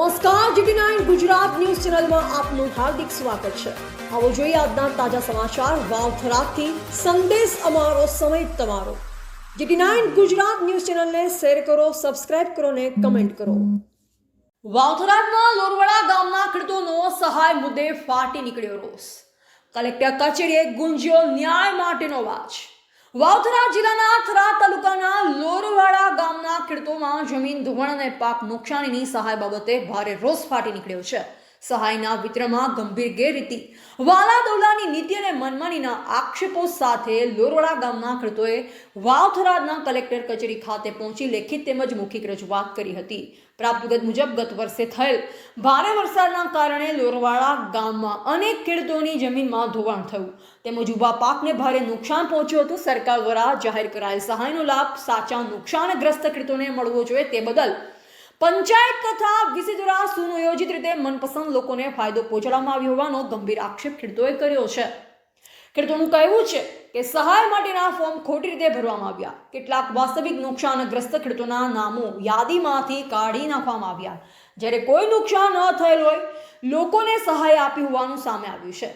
નમસ્કાર, GT nine Gujarat news ચેનલમાં આપનું હાર્દિક સ્વાગત છે. આવો જોઈએ આજના તાજા સમાચાર. વાવથરાથી સંદેશ અમારો, સમય તમારો. જીટી નાઇન ગુજરાત ન્યૂઝ ચેનલને શેર કરો, સબસ્ક્રાઇબ કરો ને કમેન્ટ કરો. વાવથરાના લોરવડા ગામના ખેડૂતોનો સહાય મુદ્દે ફાટી નીકળ્યો રોષ. કલેક્ટર કચેરીએ ગુંજ્યો ન્યાય માટેનો અવાજ વાવથરા જિલ્લાના થરા તાલુકાના લોરવાડા ગામના ખેડૂતોમાં જમીન ધોવાણ અને પાક નુકસાનીની સહાય બાબતે ભારે રોષ ફાટી નીકળ્યો છે. સહાયના વિતરણમાં ગંભીર ગેરરીતિ. વાલાદોલાની નીતિ અને મનમાનીના આક્ષેપો સાથે લોરવાડા ગામના ખેડૂતોએ વાવથરાના કલેક્ટર કચેરી ખાતે પહોંચી લેખિત તેમજ મૌખિક રજૂઆત કરી હતી. પ્રાપ્ત વિગત મુજબ ગત વર્ષે થયેલ ભારે વરસાદના કારણે લોરવાડા ગામમાં અનેક ખેડૂતોની જમીનમાં ધોવાણ થયું. તેમજ ઊભા પાકને ભારે નુકસાન પહોંચ્યું હતું. સરકાર દ્વારા જાહેર કરાયેલ સહાયનો લાભ સાચા નુકસાનગ્રસ્ત ખેડૂતોને મળવો જોઈએ તે બદલ પંચાયત તથા વીસી દ્વારા સુનિયોજિત રીતે મનપસંદ લોકોને ફાયદો પહોંચાડવામાં આવ્યો હોવાનો ગંભીર આક્ષેપ ખેડૂતોએ કર્યો છે. ખેડૂતોનું કહેવું છે કે સહાય માટેના ફોર્મ ખોટી રીતે ભરવામાં આવ્યા. કેટલાક વાસ્તવિક નુકસાનગ્રસ્ત ખેડૂતોના નામો યાદીમાંથી કાઢી નાખવામાં આવ્યા. જ્યારે કોઈ નુકસાન ન થયેલ હોય, લોકોને સહાય આપી હોવાનું સામે આવ્યું છે.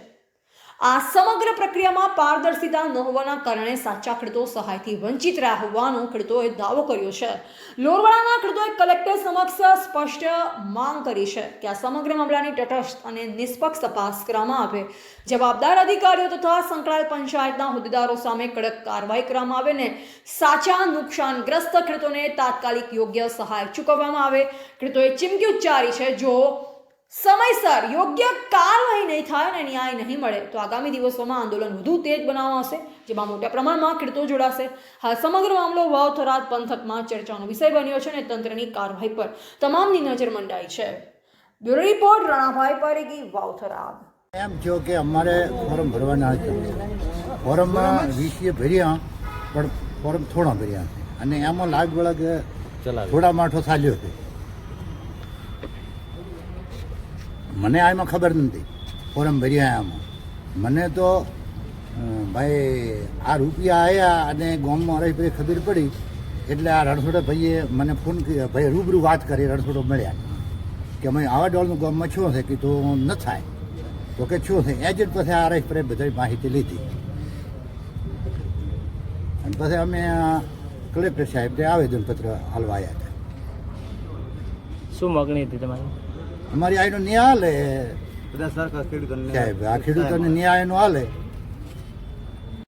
આ સમગ્ર પ્રક્રિયામાં પારદર્શિતા ન હોવાના કારણે સાચા ખેડૂતો સહાયથી વંચિત રહ્યા હોવાનો ખેડૂતોએ દાવો કર્યો છે. લોરવાડાના ખેડૂતોએ કલેક્ટર સમક્ષ સ્પષ્ટ માંગ કરી છે કે આ સમગ્ર મામલાની તટસ્થ અને નિષ્પક્ષ તપાસ કરવામાં આવે. જવાબદાર અધિકારીઓ તથા સંકળાયેલ પંચાયતના હોદ્દેદારો સામે કડક કાર્યવાહી કરવામાં આવે ને સાચા નુકસાનગ્રસ્ત ખેડૂતોને તાત્કાલિક યોગ્ય સહાય ચૂકવવામાં આવે. ખેડૂતોએ ચીમકી ઉચ્ચારી છે, જો સમયસર યોગ્ય કાર્યવાહી નહીં થાય અને ન્યાય નહીં મળે તો આગામી દિવસોમાં આંદોલન વધુ તેજ બનાવાશે જેમાં મોટા પ્રમાણમાં ખેડૂતો જોડાશે. હાલ સમગ્ર મામલો વાવ થરાદ પંથકમાં ચર્ચાનો વિષય બન્યો છે અને તંત્રની કાર્યવાહી પર તમામની નજર મંડાઈ છે. Bureau report Ranabhai Paregi Vav Tharad. એમ જો કે અમારે ફોર્મ ભરવાના હતા ફોર્મમાં વીસીએ ભર્યા પણ ફોર્મ થોડા ભર્યા છે. અને એમાં લાગ વળગ થોડા માઠો ચાલ્યો છે. મને આમાં ખબર નથી. ફોર્મ ભર્યા આમાં. મને તો ભાઈ, આ રૂપિયા આવ્યા અને ગામમાં રહી પછી ખબર પડી. એટલે આ રણછોડે ભાઈએ મને ફોન કર્યો. ભાઈ રૂબરૂ વાત કરી, રણછોડો મળ્યા. કે અમે આવા ડોલનું ગામમાં છે કે તો ન થાય. તો કે શું છે એજન્ટ પછી આ રહી પર બધી માહિતી લીધી. અને પછી અમે આ કલેક્ટર સાહેબને આવેદનપત્ર હાલવા આવ્યા હતા. શું માગણી હતી તમારી? અમારી આઈનો ન્યાય હાલે બધા સરકાર ખેડૂતોને આ ખેડૂતોને ન્યાયનો હાલે